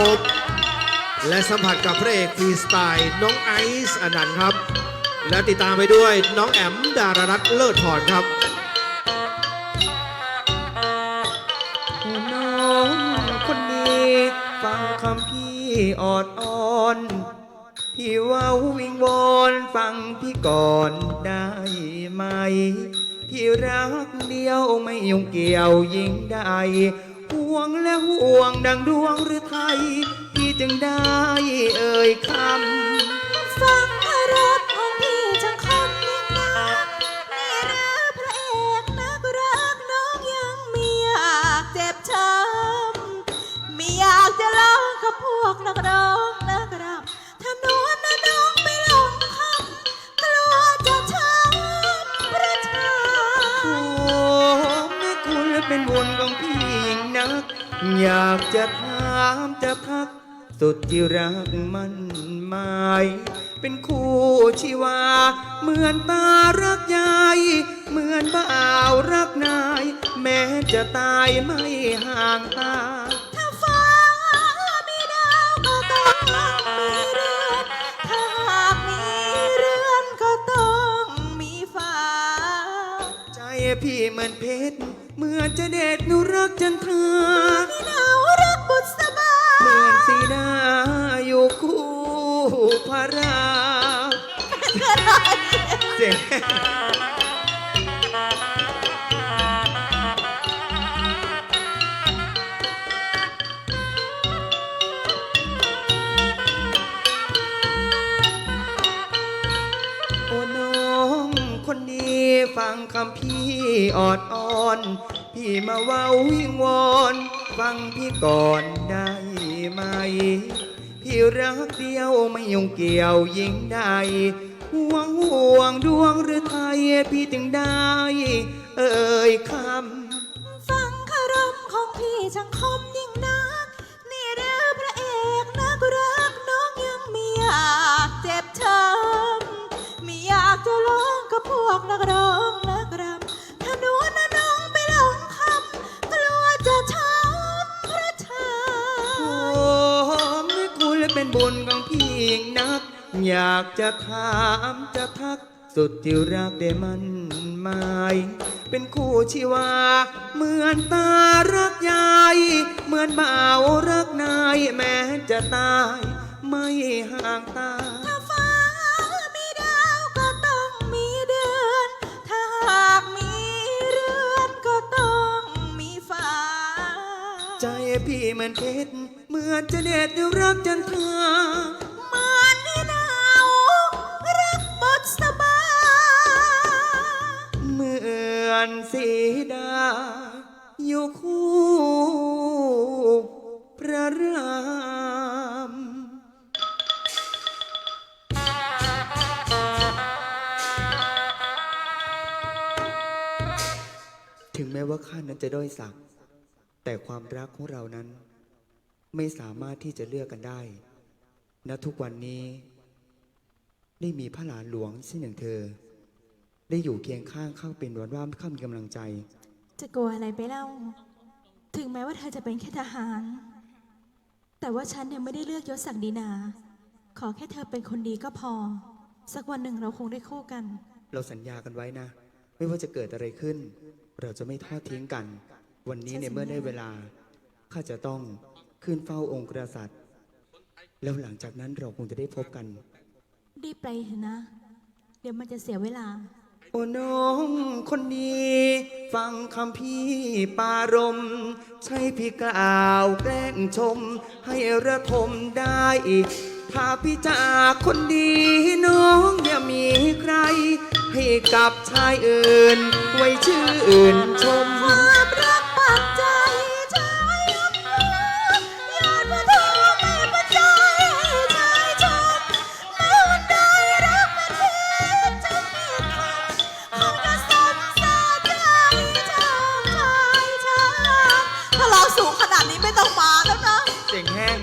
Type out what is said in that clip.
พบ และสัมผัสกับพระเอกฟรีสไตล์น้องไอซ์อนันต์ครับ และติดตามไปด้วยน้องแอมดารรัตน์เลิศพรครับน้องคนนี้ฟังคำพี่อ่อดอ่อนพี่ว่าวิงวอนฟังพี่ก่อนได้ไหม พี่รักเดียวไม่ยุ่งเกี่ยวยิ่งใด ห่วงและห่วงดังดวงหรือไทย ที่จึงได้เอ่ยคำ เป็นบุญของพี่ยิ่งนัก อยากจะถามจะพัก สุดที่รักมันหมาย เป็นคู่ชีวา เหมือนตารักยายเหมือนบ่าวรักนาย แม้จะตายไม่ห่างตา พี่เหมือนเพชรเหมือนจะเด็ดหนูรักจันทราพี่หนาวรักบุษบาเหมือนสีดาอยู่คู่พระรามเสี ฟังคำพี่ออดอ่อน พี่มาเว้าวิงวอนฟังพี่ก่อนได้ไหม พี่รักเดียวไม่ยุ่งเกี่ยวยิ่งใดห่วงห่วงดวงหรือไทยพี่จึงได้ เอ่ยคำ ฟังคารมของพี่ช่างคมยิ่งนัก นี่หรือพระเอกนักรักน้องยังไม่อยากเจ็บช้ำไม่อยากจะร้องกับพวกนักร้อง บุญของพี่ยิ่งนัก อยากจะถามจะทัก สุดที่รักได้มันหมาย เป็นคู่ชีวา เหมือนตารักยาย เหมือนบ่าวรักนาย แม้จะตาย ไม่ห่างตา ถ้าฟ้ามีดาวก็ต้องมีเดือน ถ้าหากมีเรือนก็ต้องมีฟ้า ใจพี่เหมือนเพชร เหมือนจะเด็ดรักจันทรามันนี่หนาวรักบทสบายเหมือนสีดา อยู่คู่พระรามถึงแม้ว่าข้านั้นจะด้อยสัก แต่ความรักของเรานั้น ไม่สามารถที่จะเลือกกันได้ณทุกวันนี้ได้มีพระหลานหลวงเช่นอย่างเธอ ได้อยู่เคียงข้างข้าเป็นวันว่าข้ามีกำลังใจ จะกลัวอะไรไปเล่า ถึงแม้ว่าเธอจะเป็นแค่ทหาร แต่ว่าฉันยังไม่ได้เลือกยศศักดินา ขอแค่เธอเป็นคนดีก็พอ สักวันหนึ่งเราคงได้คู่กัน เราสัญญากันไว้นะ ไม่ว่าจะเกิดอะไรขึ้น เราจะไม่ทอดทิ้งกัน วันนี้ในยเมื่อได้เวลาข้าจะต้อง ขึ้นเฝ้าองค์กษัตริย์ แล้วหลังจากนั้นเราคงจะได้พบกัน รีบไปเถอะนะ เดี๋ยวมันจะเสียเวลา โอ้น้องคนนี้ ฟังคำพี่ปารม ใช่พี่กล่าวแกล้งชม ให้ระทมได้อีกถ้าพี่จากคนดีน้องอย่ามีใคร ให้กับชายอื่น ไว้ชื่ออื่นชม สูงขนาดนี้ไม่ต้องมาแล้วนะ เสีงแห้ง